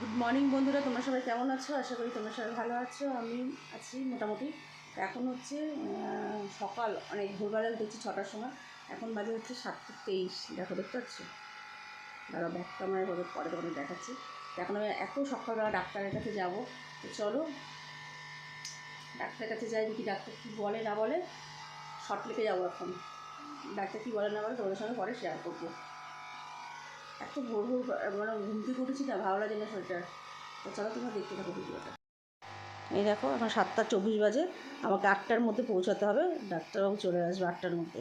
Good morning বন্ধুরা, তোমরা সবাই কেমন আছো? আশা করি তোমরা সবাই ভালো আছো, আমি আছি মোটামুটি। এখন হচ্ছে সকাল, অনেক ভোরবেলা দেখছি ছটার সময়। এখন বাজে হচ্ছে সাতটা তেইশ। দেখো, দেখতে পাচ্ছ? দাঁড়া ব্যাক ক্যামেরায় পরে পরে তোমাদের দেখাচ্ছি। এখন আমি এত সকালবেলা ডাক্তারের কাছে যাব, তো চলো। ডাক্তারের কাছে যাই, দেখি ডাক্তার কী বলে, না বলে। শর্ট লিখে যাব এখন। ডাক্তার কী বলে, না বলে তোমাদের সঙ্গে পরে শেয়ার করব। এত ভোর ভোর মানে ঘুম থেকে উঠেছি না, ভালো লাগে না শরীরটা। তো চলো তোমরা দেখতে থাকো ভিডিওটা। এই দেখো, এখন সাতটা চব্বিশ বাজে, আমাকে আটটার মধ্যে পৌঁছাতে হবে, ডাক্তারবাবু চলে আসবে আটটার মধ্যে।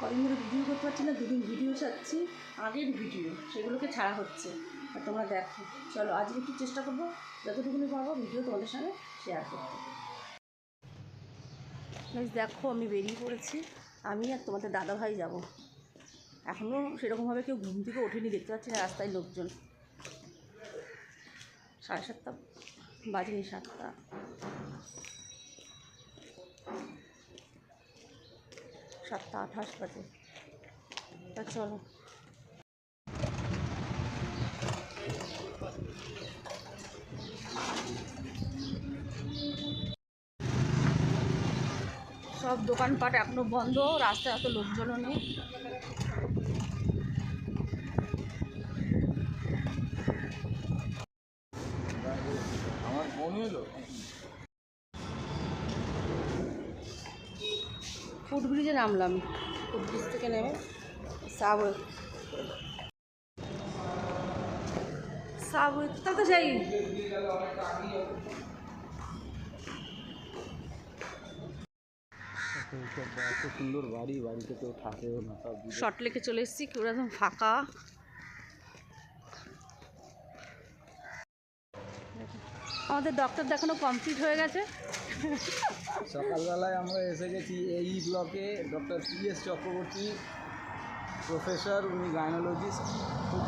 কদিন ধরে ভিডিও করতে পারছি না, দুদিন ভিডিও ছাড়ছি, আগের ভিডিও, সেগুলোকে ছাড়া হচ্ছে। আর তোমরা দেখো, চলো আজকে একটু চেষ্টা করব, যতটুকুনি পারব ভিডিও তোমাদের সঙ্গে শেয়ার করতে। দেখো, আমি বেরিয়ে পড়েছি, আমি আর তোমাদের দাদা ভাই যাব। এখনও সেরকমভাবে কেউ ঘুম থেকে ওঠেনি, দেখতে পাচ্ছি না রাস্তায় লোকজন। সাড়ে সাতটা, বাজেনি সাতটা। সাতটা আঠাশ বাজে। তা চলো। সব দোকানপাট এখনও বন্ধ, রাস্তায় এত লোকজনও নেই। আমার বোন এলো ফুট ব্রিজে নামলাম। ফুট ব্রিজ থেকে নেমে? সাবওয়ে। সাবওয়ে তা তো যাই এত সুন্দর বাড়ি বাড়িতে কেউ থাকেও না সব শর্ট লেকে চলে এসেছি কেউ একদম ফাঁকা। আমাদের ডক্টর দেখানো কমপ্লিট হয়ে গেছে। সকালবেলায় আমরা এসে গেছি এই ব্লকে doctor P S Chakraborty professor উনি গাইনোলজিস্ট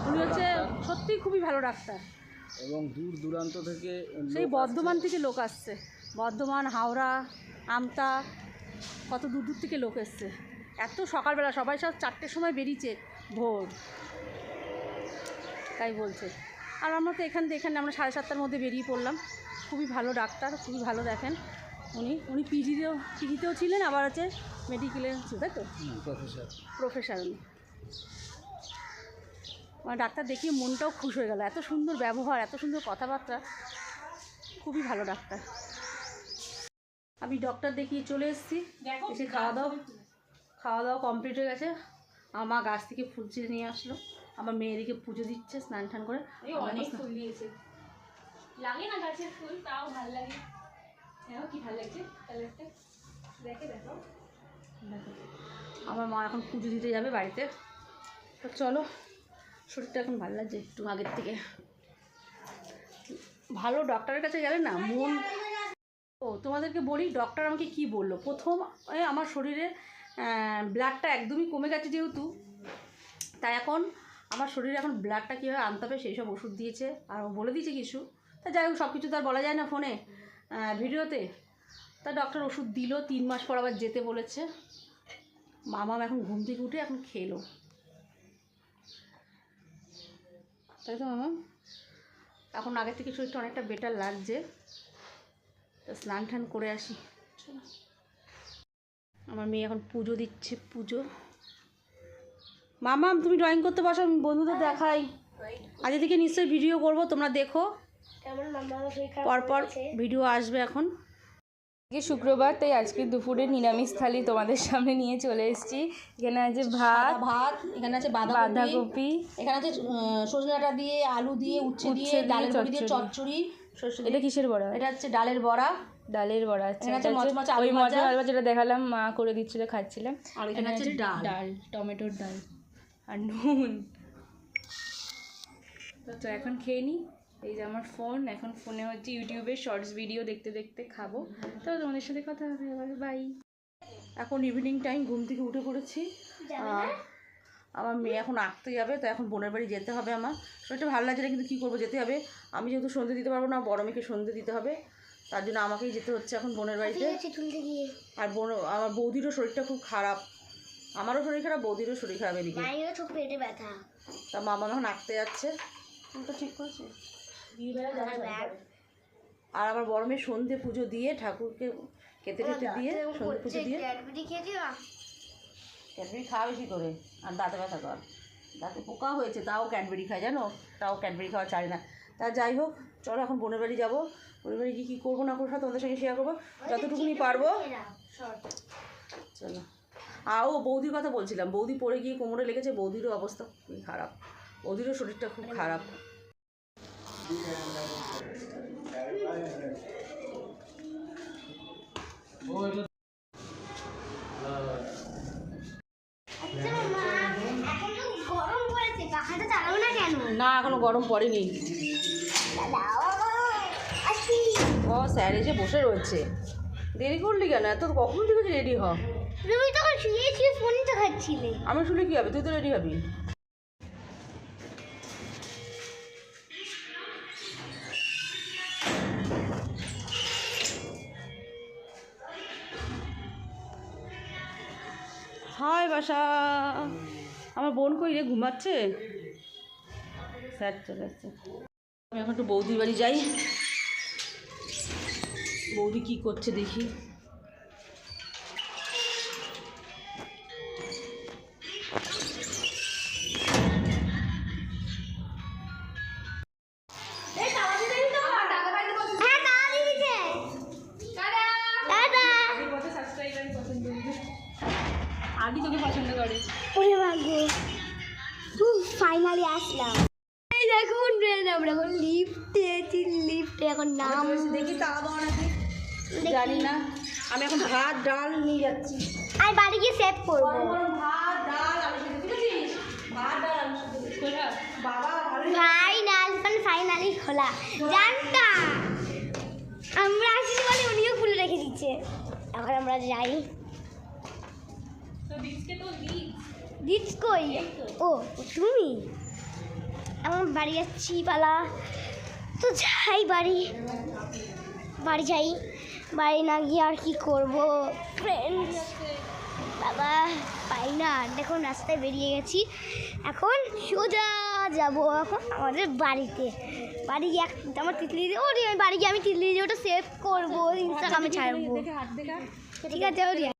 উনি হচ্ছে সত্যিই খুবই ভালো ডাক্তার এবং দূর দূরান্ত থেকে সেই বর্ধমান থেকে লোক আসছে। বর্ধমান হাওড়া আমতা কত দূর দূর থেকে লোক এসছে। এত সকালবেলা সবাই সব চারটের সময় বেরিয়েছে ভোর। তাই বলছে। আর আমরা তো এখান থেকে এখানে আমরা সাড়ে সাতটার মধ্যে বেরিয়ে পড়লাম। খুবই ভালো ডাক্তার খুবই ভালো দেখেন। উনি উনি পিজিতেও পিজিতেও ছিলেন আবার আছে মেডিকেলে ছিল তাই তো? প্রফেসর প্রফেসর উনি। আমার ডাক্তার দেখিয়ে মনটাও খুশ হয়ে গেল। এত সুন্দর ব্যবহার এত সুন্দর কথাবার্তা। খুবই ভালো ডাক্তার। আমি ডক্টর দেখিয়ে চলে এসেছি। এসে খাওয়া দাওয়া খাওয়া দাওয়া কমপ্লিট হয়ে গেছে। আমার গাছ থেকে ফুল ছিঁড়ে নিয়ে আসলো। আমার মেয়েদিকে পুজো দিচ্ছে স্নান টান করে। অনেক ফুল দিয়েছে। লাগে না গাছের ফুল তাও ভালো লাগে। দেখো কি ভালো লাগছে কালারটা। দেখে দেখো। দেখো, আমার মা এখন পুজো দিতে যাবে বাড়িতে। তো চলো শরীরটা এখন ভালো লাগছে একটু আগের থেকে। ভালো ডক্টরের কাছে গেলে না মন ও তোমাদেরকে বলি ডক্টর আমাকে কি বলল? প্রথম আমার শরীরে ব্লাডটা একদমই কমে গেছে যেহেতু তাই এখন আমার শরীরে এখন ব্লাডটা কীভাবে আনতে হবে সেই সব ওষুধ দিয়েছে, আর বলে দিয়েছে কিছু। তা যাই হোক সব কিছু তো আর বলা যায় না ফোনে। ভিডিওতে। তা ডক্টর ওষুধ দিল, তিন মাস পর আবার যেতে বলেছে। মামা এখন ঘুম থেকে উঠে এখন খেলো। তাই তো মামা? এখন আগের থেকে শরীরটা অনেকটা বেটার লাগছে। তো স্নান টান করে আসি। আমার মেয়ে এখন পুজো দিচ্ছে, পুজো। মামা তুমি ড্রয়িং করতে বসো আমি বন্ধুদের দেখাই। আজকে থেকে নিশ্চয়ই ভিডিও করব তোমরা দেখো। পরপর ভিডিও আসবে এখন। আজকে শুক্রবার তাই আজকে দুপুরে নিরামিষ থালি তোমাদের সামনে নিয়ে চলে এসেছি। এখানে আছে ভাত ভাত এখানে আছে বাঁধাকপি এখানে আছে সজনে ডাঁটা দিয়ে আলু দিয়ে উচ্ছে দিয়ে ডালের বড়ি দিয়ে চচ্চড়ি। এটা কিসের বড়া? এটা হচ্ছে ডালের বড়া। ডালের বড়া আছে এখানে আছে ওই মজা যেটা দেখালাম মা করে দিচ্ছিল খাচ্ছিলাম। আর এখানে আছে ডাল। ডাল টমেটোর ডাল। আর নুন। তো এখন খেয়ে নিই এই যে আমার ফোন এখন ফোনে হচ্ছে ইউটিউবে শর্টস ভিডিও দেখতে দেখতে খাব। তো তোমাদের সাথে কথা হবে এবার বাই। এখন ইভিনিং টাইম ঘুম থেকে উঠে পড়েছি। আমার মেয়ে এখন আঁকতে যাবে তো এখন বোনের বাড়ি যেতে হবে আমার। শরীরটা ভালো লাগছে না কিন্তু কী করব যেতে হবে। আমি যেহেতু সন্ধে দিতে পারব না বড় মেয়েকে সন্ধে দিতে হবে। তার জন্য আমাকেই যেতে হচ্ছে এখন বোনের বাড়িতে। আর বোন আমার বৌদিরও শরীরটা খুব খারাপ। আমারও শরীর খারাপ বৌদিরও শরীর খারাপ এদিকে। মায়েরও পেটে ব্যথা। তা মামা এখন আঁকতে যাচ্ছে। চুলটা ঠিক করেছে। আর আমার বড় মেয়ে সন্ধে পুজো দিয়ে ঠাকুরকে খেতে খেতে দিয়ে সন্ধে পুজো দিয়ে। ক্যাডবেরি খাওয়া বেশি করে? আর দাঁতে ব্যথা কর। দাঁতে পোকা হয়েছে তাও ক্যাডবেরি খায় জানো? তাও ক্যাডবেরি খাওয়া চাই না। তা যাই হোক চলো এখন বোনের বাড়ি যাব। বোনের বাড়ি গিয়ে কী করব না করব তোমাদের সঙ্গে শেয়ার করব। যতটুকুনি পারব। চলো। আর ও বৌদির কথা বলছিলাম। বৌদি পড়ে গিয়ে কোমরে লেগেছে, বৌদিরও অবস্থা খুবই খারাপ। বৌদিরও শরীরটা খুব খারাপ। না, এখনও গরম পড়েনি। ও, স্যার এসে বসে রয়েছে। দেরি করলি কেন? এত কখন থেকে রেডি হ? তুমি তখন ফোনই তো খাচ্ছিলে আমি শুনে কি হবে? তুই তো রেডি হবি। হাই বাসা। আমার বোন কই রে? ঘুমাচ্ছে? স্যার চলে আমি এখন একটু বৌদির বাড়ি যাই। বৌদি কি করছে দেখি। আসলাম। এই দেখুন ট্রেন আমরা এখন লিফটে আছি লিফটে এখন নাম দেখি তালা নাকি? জানি না। আমি এখন ভাত ডাল নিয়ে যাচ্ছি। আমি বাড়ি গিয়ে সেভ করব। ভাত ডাল সেদ্ধ ভাত ডাল বাবা ভালো ফাইনাল ফাইনালি খোলা। জানতাম আমরা আসছি বলে উনিও খুলে রেখে দিচ্ছে। এখন আমরা যাই। দিচ্ছ কই? ও তুমি? আমার বাড়ি যাচ্ছি পালা। তো যাই বাড়ি বাড়ি যাই। বাড়ি না গিয়ে আর কি করব? ফ্রেন্ডস বাবা পাই না। দেখুন রাস্তায় বেরিয়ে গেছি। এখন সোজা যাব এখন আমাদের বাড়িতে। বাড়ি গিয়ে আমার তিতলি ওরে আমি বাড়ি গিয়ে আমি তিতলি দিয়ে ওটা সেভ করব ইনস্টাগ্রামে ছাড়বো। ঠিক আছে ওরে।